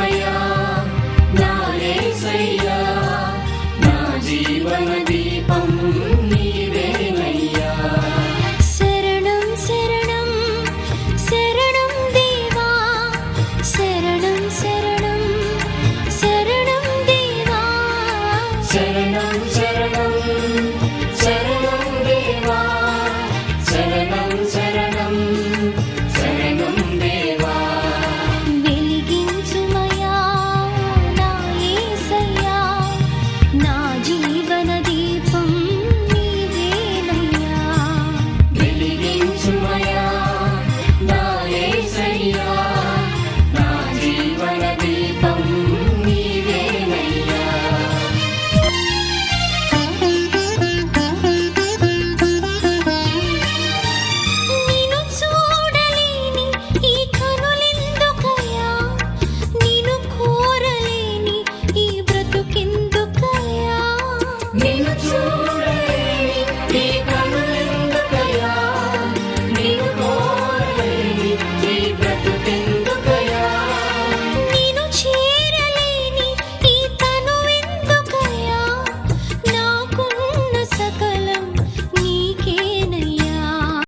యేసయ్యా నా యేసయ్యా నా జీవన దీపం నీవేనయ్యా శరణం శరణం శరణం దేవా. శరణం శరణం శరణం దేవా. శరణం